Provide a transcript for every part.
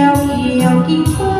ao que, que.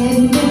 Thank you.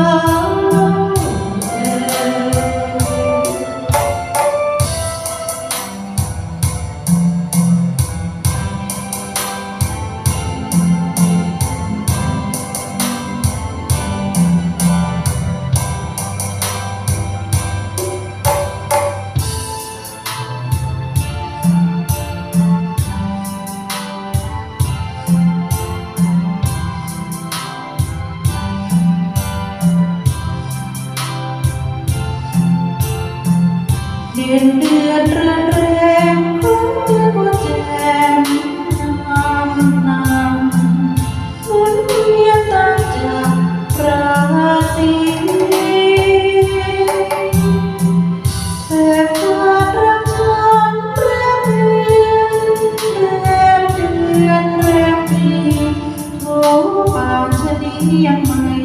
love. เดือนเรืงเดือนวัแจมนำนำหมุนเวียนตามจากราศีแต่ควารักฉันแปเวียนแรมเดือนแรมปีโทบางชะนียังไม่